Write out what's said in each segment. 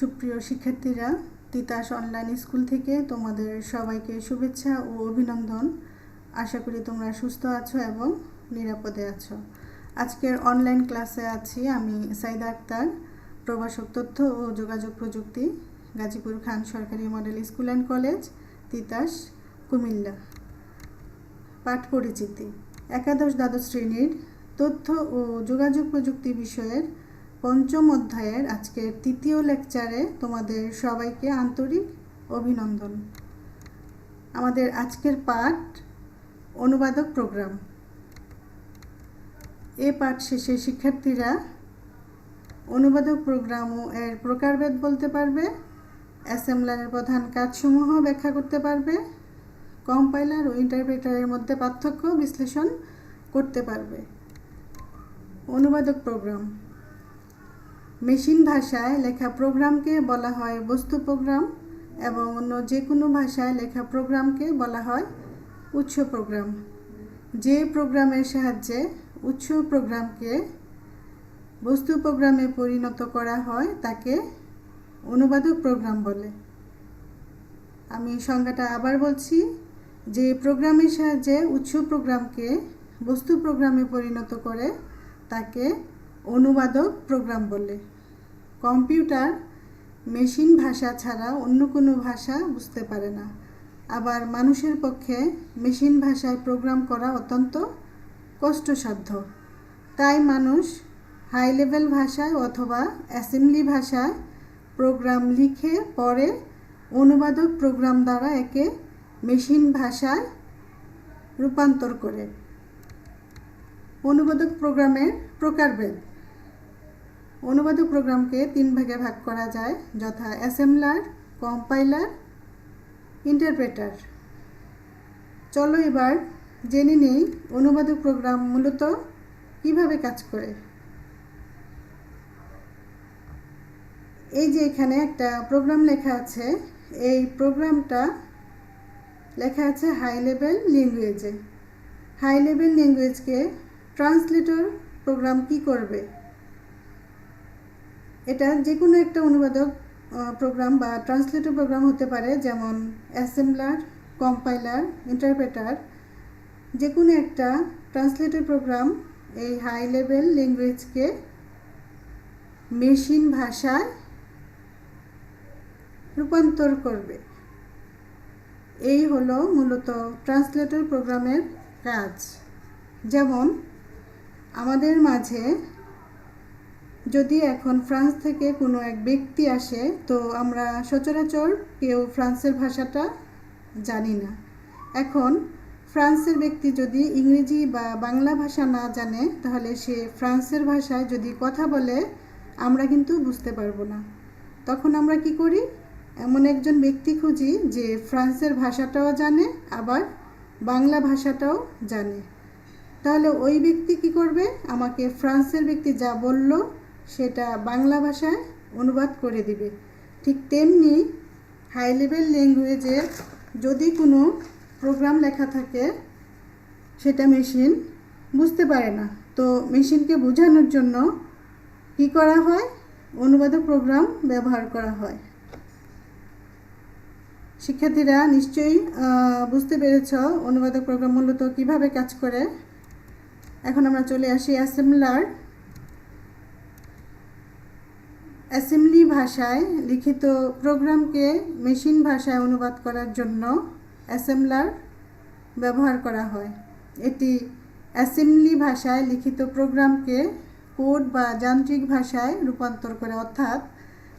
সুপ্রিয় শিক্ষার্থীরা, Titas online school থেকে তোমাদের সবাইকে শুভেচ্ছা ও অভিনন্দন। আশা করি তোমরা সুস্থ আছো এবং নিরাপদে আছো। আজকের অনলাইন ক্লাসে আছি আমি সাইদা আক্তার, প্রভাষক তথ্য ও যোগাযোগ প্রযুক্তি, গাজীপুর খান সরকারি model school and college Titas, Comilla. পাঠ পরিচিতি। একাদশ দ্বাদশ শ্রেণির তথ্য ও যোগাযোগ প্রযুক্তি বিষয়ের পঞ্চম অধ্যায়ের আজকের তৃতীয় লেকচারে তোমাদের সবাইকে আন্তরিক অভিনন্দন। আমাদের আজকের পাঠ অনুবাদক প্রোগ্রাম। এ পাঠ শেষে শিক্ষার্থীরা অনুবাদক প্রোগ্রাম ও এর প্রকারভেদ বলতে পারবে, অ্যাসেম্বলারের প্রধান কাজসমূহ ব্যাখ্যা করতে পারবে, কম্পাইলার ও ইন্টারপ্রেটারের মধ্যে পার্থক্য বিশ্লেষণ করতে পারবে। অনুবাদক প্রোগ্রাম। মেশিন ভাষায় লেখা প্রোগ্রামকে বলা হয় বস্তু প্রোগ্রাম এবং অন্য যে কোনো ভাষায় লেখা প্রোগ্রামকে বলা হয় উৎস প্রোগ্রাম। যে প্রোগ্রামের সাহায্যে উৎস প্রোগ্রামকে বস্তু প্রোগ্রামে পরিণত করা হয়, তাকে অনুবাদক প্রোগ্রাম বলে। আমি সংজ্ঞাটা আবার বলছি, যে প্রোগ্রামের সাহায্যে উৎস প্রোগ্রামকে বস্তু প্রোগ্রামে পরিণত করে, তাকে অনুবাদক প্রোগ্রাম বলে। কম্পিউটার মেশিন ভাষা ছাড়া অন্য কোনো ভাষা বুঝতে পারে না। আবার মানুষের পক্ষে মেশিন ভাষায় প্রোগ্রাম করা অত্যন্ত কষ্টসাধ্য। তাই মানুষ হাই লেভেল ভাষায় অথবা অ্যাসেম্বলি ভাষায় প্রোগ্রাম লিখে পরে অনুবাদক প্রোগ্রাম দ্বারা একে মেশিন ভাষায় রূপান্তর করে। অনুবাদক প্রোগ্রামের প্রকারভেদ। অনুবাদক প্রোগ্রামকে তিন ভাগে ভাগ করা যায়, যথা অ্যাসেম্বলার, কম্পাইলার, ইন্টারপ্রেটার। চলো এবার জেনে নেই অনুবাদক প্রোগ্রাম মূলত কীভাবে কাজ করে। এই যে এখানে একটা প্রোগ্রাম লেখা আছে, এই প্রোগ্রামটা লেখা আছে হাই লেভেল ল্যাঙ্গুয়েজে। হাই লেভেল ল্যাঙ্গুয়েজকে ট্রান্সলেটর প্রোগ্রাম কি করবে? এটা যে কোনো একটা অনুবাদক প্রোগ্রাম বা ট্রান্সলেটর প্রোগ্রাম হতে পারে, যেমন অ্যাসেম্বলার কম্পাইলার ইন্টারপ্রেটার যে কোনো একটা ট্রান্সলেটর প্রোগ্রাম এই হাই লেভেল ল্যাঙ্গুয়েজকে মেশিন ভাষায় রূপান্তর করবে। এই হলো মূলত ট্রান্সলেটর প্রোগ্রামের কাজ। যেমন আমাদের মাঝে যদি এখন ফ্রান্স থেকে কোনো এক ব্যক্তি আসে, তো আমরা সচরাচর কেউ ফ্রান্সের ভাষাটা জানি না। এখন ফ্রান্সের ব্যক্তি যদি ইংরেজি বা বাংলা ভাষা না জানে, তাহলে সে ফ্রান্সের ভাষায় যদি কথা বলে, আমরা কিন্তু বুঝতে পারব না। তখন আমরা কি করি? এমন একজন ব্যক্তি খুঁজি যে ফ্রান্সের ভাষাটাও জানে, আবার বাংলা ভাষাটাও জানে। তাহলে ওই ব্যক্তি কি করবে? আমাকে ফ্রান্সের ব্যক্তি যা বলল সেটা বাংলা ভাষায় অনুবাদ করে দিবে। ঠিক তেমনি হাই লেভেল ল্যাঙ্গুয়েজের যদি কোনো প্রোগ্রাম লেখা থাকে, সেটা মেশিন বুঝতে পারে না। তো মেশিনকে বোঝানোর জন্য কি করা হয়? অনুবাদক প্রোগ্রাম ব্যবহার করা হয়। শিক্ষার্থীরা নিশ্চয়ই বুঝতে পেরেছ অনুবাদক প্রোগ্রাম মূলত কীভাবে কাজ করে। এখন আমরা চলে আসি অ্যাসেম্বলার অ্যাসেম্বলি ভাষায় লিখিত প্রোগ্রামকে মেশিন ভাষায় অনুবাদ করার জন্য অ্যাসেম্বলার ব্যবহার করা হয়। এটি অ্যাসেম্বলি ভাষায় লিখিত প্রোগ্রামকে কোড বা যান্ত্রিক ভাষায় রূপান্তর করে, অর্থাৎ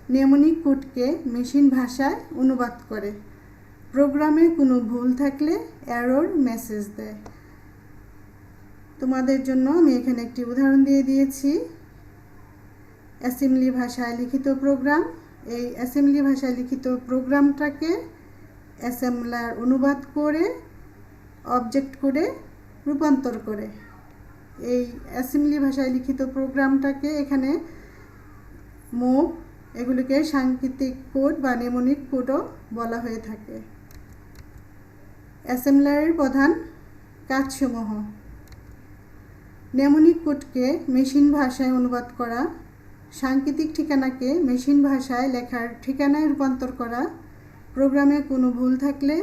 নেমনিক কোডকে মেশিন ভাষায় অনুবাদ করে। প্রোগ্রামে কোনো ভুল থাকলে অ্যারোর মেসেজ দেয়। তোমাদের জন্য আমি এখানে একটি উদাহরণ দিয়ে দিয়েছি। অ্যাসেম্বলি ভাষায় লিখিত প্রোগ্রাম। এই অ্যাসেম্বলি ভাষায় লিখিত প্রোগ্রামটাকে অ্যাসেম্বলার অনুবাদ করে, অবজেক্ট করে, রূপান্তর করে। এই অ্যাসেম্বলি ভাষায় লিখিত প্রোগ্রামটাকে এখানে মুভ এগুলিকে সাংকেতিক কোড বা নেমনিক কোডও বলা হয়ে থাকে। অ্যাসেম্বলারের প্রধান কাজসমূহ। নেমনিক কোডকে মেশিন ভাষায় অনুবাদ করা সাংকেতিক ঠিকানাকে মেশিন ভাষায় লেখার ঠিকানায় রূপান্তর করা, প্রোগ্রামে কোনো ভুল থাকলে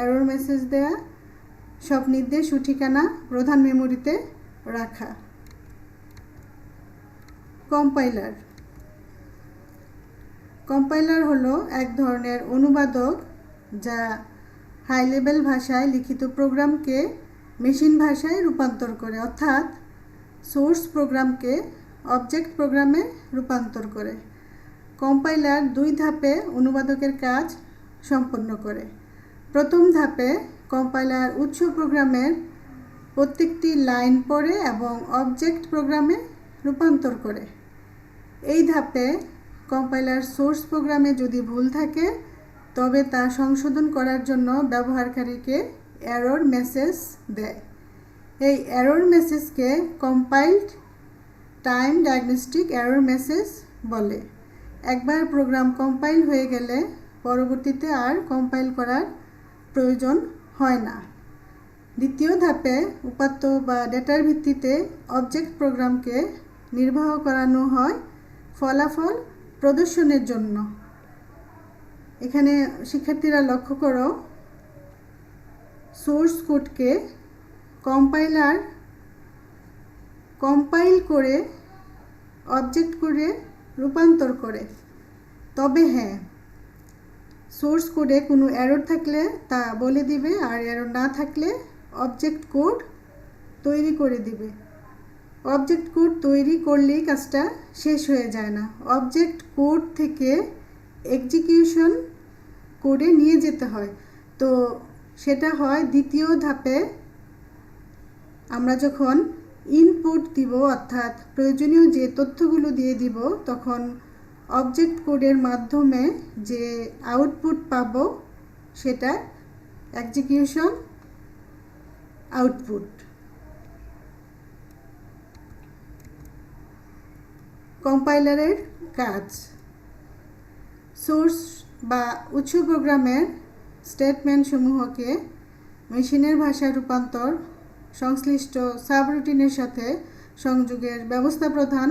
এরর মেসেজ দেয়া, সব নির্দেশ ও ঠিকানা প্রধান মেমোরিতে রাখা। কম্পাইলার। কম্পাইলার হলো এক ধরনের অনুবাদক যা হাই লেভেল ভাষায় লিখিত প্রোগ্রামকে মেশিন ভাষায় রূপান্তর করে, অর্থাৎ সোর্স প্রোগ্রামকে অবজেক্ট প্রোগ্রামে রূপান্তর করে। কম্পাইলার দুই ধাপে অনুবাদকের কাজ সম্পন্ন করে। প্রথম ধাপে কম্পাইলার উৎস প্রোগ্রামের প্রত্যেকটি লাইন পড়ে এবং অবজেক্ট প্রোগ্রামে রূপান্তর করে। এই ধাপে কম্পাইলার সোর্স প্রোগ্রামে যদি ভুল থাকে, তবে তা সংশোধন করার জন্য ব্যবহারকারীকে এরর মেসেজ দেয়। এই error মেসেজকে compiled time diagnostic error message বলে। একবার প্রোগ্রাম কম্পাইল হয়ে গেলে পরবর্তীতে আর কম্পাইল করার প্রয়োজন হয় না। দ্বিতীয় ধাপে উপাত্ত বা ডেটার ভিত্তিতে অবজেক্ট প্রোগ্রামকে নির্বাহ করানো হয় ফলাফল প্রদর্শনের জন্য। এখানে শিক্ষার্থীরা লক্ষ্য করো, সোর্স কোডকে কম্পাইলার কম্পাইল করে অবজেক্ট করে রূপান্তর করে। তবে হ্যাঁ সোর্স কোডে কোনো এরর থাকলে তা বলে দিবে, আর এরর না থাকলে অবজেক্ট কোড তৈরি করে দিবে। অবজেক্ট কোড তৈরি করলেই কাজটা শেষ হয়ে যায় না। অবজেক্ট কোড থেকে এক্সিকিউশন কোডে নিয়ে যেতে হয়। তো সেটা হয় দ্বিতীয় ধাপে। আমরা যখন ইনপুট দিব, অর্থাৎ প্রয়োজনীয় যে তথ্যগুলো দিয়ে দিব, তখন অবজেক্ট কোডের মাধ্যমে যে আউটপুট পাব, সেটা এক্সিকিউশন আউটপুট কম্পাইলারের কাজ। সোর্স বা উৎস প্রোগ্রামের স্টেটমেন্টসমূহকে মেশিনের ভাষায় রূপান্তর সংশ্লিষ্ট সাবরুটিনের সাথে সংযোগের ব্যবস্থা প্রধান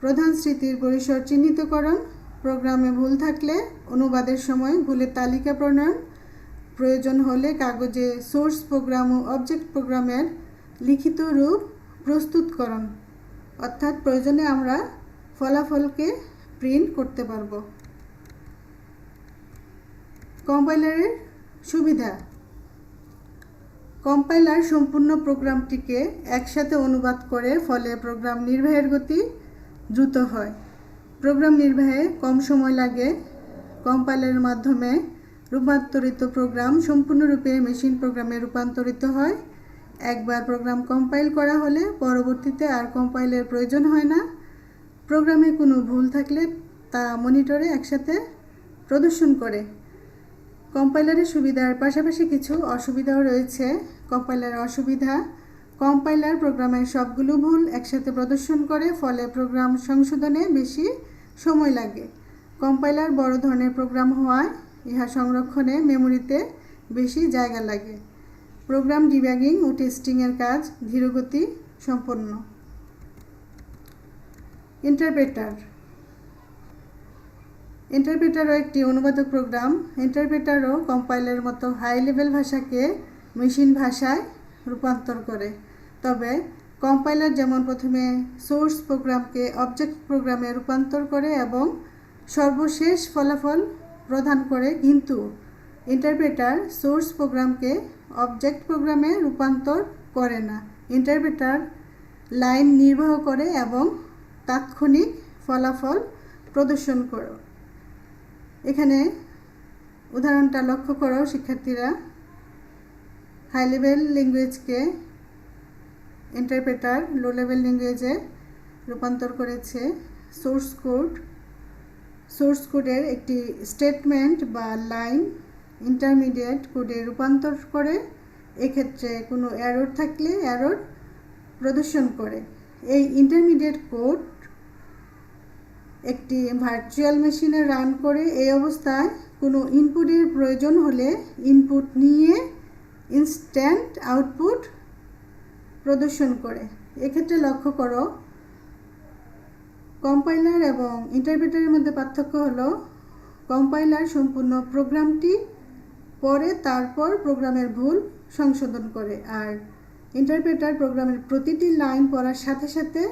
প্রধান স্মৃতির পরিসর চিহ্নিতকরণ, প্রোগ্রামে ভুল থাকলে অনুবাদের সময় ভুলের তালিকা প্রণয়ন, প্রয়োজন হলে কাগজে সোর্স প্রোগ্রাম ও অবজেক্ট প্রোগ্রামের লিখিত রূপ প্রস্তুতকরণ। অর্থাৎ প্রয়োজনে আমরা ফলাফলকে প্রিন্ট করতে পারব। কম্পাইলারের সুবিধা। কম্পাইলার সম্পূর্ণ প্রোগ্রামটিকে একসাথে অনুবাদ করে ফলে প্রোগ্রাম নির্বাহের গতি দ্রুত হয়। প্রোগ্রাম নির্বাহে কম সময় লাগে। কম্পাইলারের মাধ্যমে রূপান্তরিত প্রোগ্রাম সম্পূর্ণরূপে মেশিন প্রোগ্রামে রূপান্তরিত হয়। একবার প্রোগ্রাম কম্পাইল করা হলে পরবর্তীতে আর কম্পাইলের প্রয়োজন হয় না। প্রোগ্রামে কোনো ভুল থাকলে তা মনিটরে একসাথে প্রদর্শন করে। কম্পাইলারের সুবিধার পাশাপাশি কিছু অসুবিধাও রয়েছে। কম্পাইলারের অসুবিধা, কম্পাইলার প্রোগ্রামের সবগুলো ভুল একসাথে প্রদর্শন করে, ফলে প্রোগ্রাম সংশোধনে বেশি সময় লাগে। কম্পাইলার বড় ধরনের প্রোগ্রাম হওয়ায় ইহা সংরক্ষণে মেমোরিতে বেশি জায়গা লাগে। প্রোগ্রাম ডিব্যাগিং ও টেস্টিংয়ের কাজ ধীরগতি সম্পন্ন। ইন্টারপ্রেটার ইন্টারপ্রেটারও একটি অনুবাদক প্রোগ্রাম। ইন্টারপ্রেটারও কম্পাইলের মতো হাই লেভেল ভাষাকে মেশিন ভাষায় রূপান্তর করে। তবে কম্পাইলার যেমন প্রথমে সোর্স প্রোগ্রামকে অবজেক্ট প্রোগ্রামে রূপান্তর করে এবং সর্বশেষ ফলাফল প্রদান করে, কিন্তু ইন্টারপ্রেটার সোর্স প্রোগ্রামকে অবজেক্ট প্রোগ্রামে রূপান্তর করে না। ইন্টারপ্রেটার লাইন নির্বাহ করে এবং তাৎক্ষণিক ফলাফল প্রদর্শন করো এখানে উদাহরণটা লক্ষ্য করো, শিক্ষার্থীরা। হাই লেভেল ল্যাঙ্গুয়েজকে ইন্টারপ্রেটার লো লেভেল ল্যাঙ্গুয়েজে রূপান্তর করেছে। সোর্স কোড সোর্স কোডের একটি স্টেটমেন্ট বা লাইন ইন্টারমিডিয়েট কোডে রূপান্তর করে, এক্ষেত্রে কোনো অ্যারোর থাকলে অ্যারোর প্রদর্শন করে। এই ইন্টারমিডিয়েট কোড একটি ভার্চুয়াল মেশিনে রান করে এই অবস্থায় কোনো ইনপুটের প্রয়োজন হলে ইনপুট নিয়ে ইনস্ট্যান্ট আউটপুট প্রদর্শন করে। এক্ষেত্রে লক্ষ্য করো কম্পাইলার এবং ইন্টারপ্রেটারের মধ্যে পার্থক্য হলো কম্পাইলার সম্পূর্ণ প্রোগ্রামটি পরে তারপর প্রোগ্রামের ভুল সংশোধন করে আর ইন্টারপ্রেটার প্রোগ্রামের প্রতিটি লাইন পড়ার সাথে সাথে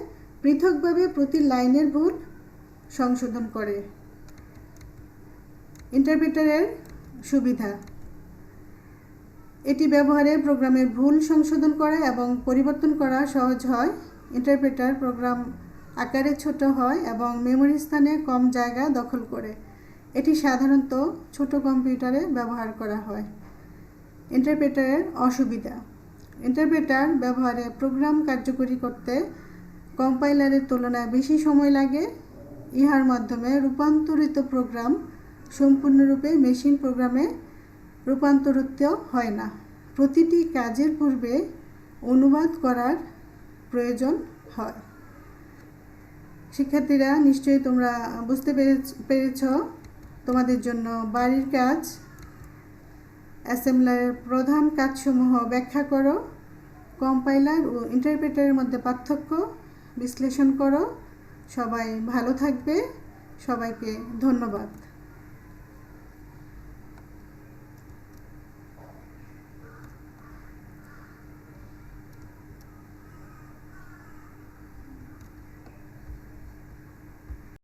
পৃথকভাবে প্রতি লাইনের ভুল সংশোধন করে। ইন্টারপ্রেটারের সুবিধা। এটি ব্যবহারে প্রোগ্রামের ভুল সংশোধন করা এবং পরিবর্তন করা সহজ হয়। ইন্টারপ্রেটার প্রোগ্রাম আকারে ছোট হয় এবং মেমোরি স্থানে কম জায়গা দখল করে। এটি সাধারণত ছোট কম্পিউটারে ব্যবহার করা হয়। ইন্টারপ্রেটারের অসুবিধা। ইন্টারপ্রেটার ব্যবহারে প্রোগ্রাম কার্যকরী করতে কম্পাইলারের তুলনায় বেশি সময় লাগে ইহার মাধ্যমে রূপান্তরিত প্রোগ্রাম সম্পূর্ণরূপে মেশিন প্রোগ্রামে রূপান্তরিত হয় না। প্রতিটি কাজের পূর্বে অনুবাদ করার প্রয়োজন হয়। শিক্ষার্থীরা, নিশ্চয়ই তোমরা বুঝতে পেরেছ তোমাদের জন্য বাড়ির কাজ। অ্যাসেম্বলারের প্রধান কাজসমূহ ব্যাখ্যা করো। কম্পাইলার ও ইন্টারপ্রেটারের মধ্যে পার্থক্য বিশ্লেষণ করো। সবাই ভালো থাকবে। সবাইকে ধন্যবাদ।